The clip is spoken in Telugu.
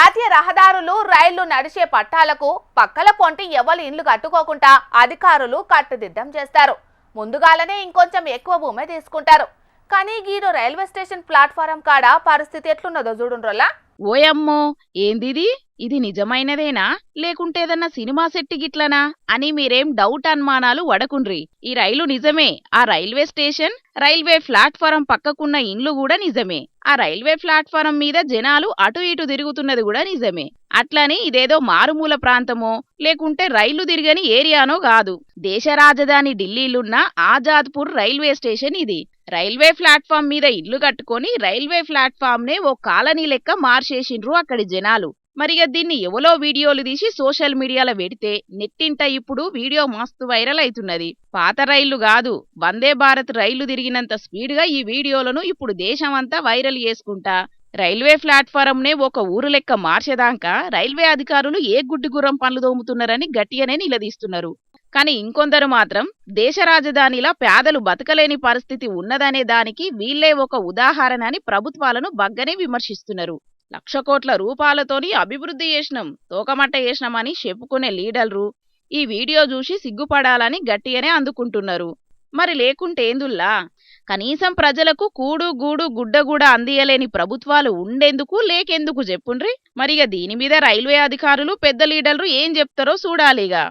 జాతీయ రహదారులు రైళ్ళు నడిచే పట్టాలకు పక్కల పొంటి ఎవరు ఇండ్లు కట్టుకోకుండా అధికారులు కట్టుదిద్దం చేస్తారు. ముందుగాలనే ఇంకొంచెం ఎక్కువ భూమి తీసుకుంటారు. కానీ గీడు రైల్వే స్టేషన్ ప్లాట్ఫారం కాడ పరిస్థితి ఎట్లున్నదో చూడుండ్రోలా? ఓయమ్మో ఏందిది? ఇది నిజమైనదేనా? లేకుంటే ఏదన్నా సినిమా సెట్టి గిట్లనా? అని మీరేం డౌట్ అనుమానాలు వడకుండ్రి. ఈ రైలు నిజమే. ఆ రైల్వే స్టేషన్ రైల్వే ప్లాట్ఫారం పక్కకున్న ఇండ్లు కూడా నిజమే. ఆ రైల్వే ప్లాట్ఫారం మీద జనాలు అటు ఇటు తిరుగుతున్నది కూడా నిజమే. అట్లని ఇదేదో మారుమూల ప్రాంతమో లేకుంటే రైళ్ళు తిరిగని ఏరియానో కాదు. దేశ రాజధాని ఢిల్లీలున్న ఆజాద్పూర్ రైల్వే స్టేషన్ ఇది. రైల్వే ప్లాట్ఫామ్ మీద ఇల్లు కట్టుకొని రైల్వే ప్లాట్ఫామ్ నే ఓ కాలనీ లెక్క మార్చేసిండ్రు అక్కడి జనాలు. మరిగ దీన్ని ఎవలో వీడియోలు తీసి సోషల్ మీడియాలో పెడితే నెట్టింట ఇప్పుడు వీడియో మస్తు వైరల్ అవుతున్నది. పాత రైళ్ళు కాదు వందే భారత్ రైళ్ళు తిరిగినంత స్పీడ్గా ఈ వీడియోలను ఇప్పుడు దేశమంతా వైరల్ చేసుకుంటా. రైల్వే ప్లాట్ఫారంనే ఒక ఊరు లెక్క మార్చేదాకా రైల్వే అధికారులు ఏ గుడ్డి గుర్రం పనులు దోముతున్నారని గట్టిగానే నిలదీస్తున్నారు. కానీ ఇంకొందరు మాత్రం దేశ రాజధానిలా పేదలు బతకలేని పరిస్థితి ఉన్నదనే దానికి వీళ్ళే ఒక ఉదాహరణ అని ప్రభుత్వాలను బగ్గనే విమర్శిస్తున్నారు. లక్ష కోట్ల రూపాయలతోని అభివృద్ధి చేసినాం తోకమట్ట చేసినామని చెప్పుకునే లీడర్లు. ఈ వీడియో చూసి సిగ్గుపడాలని గట్టిగానే అందుకుంటున్నారు. మరి లేకుంటే ఏందుల్లా? కనీసం ప్రజలకు కూడు గూడు గుడ్డ కూడా అందియలేని ప్రభుత్వాలు ఉండేందుకు లేకెందుకు చెప్పుండ్రి? మరిగ దీని మీద రైల్వే అధికారులు పెద్ద లీడర్లు ఏం చెప్తారో చూడాలిగా.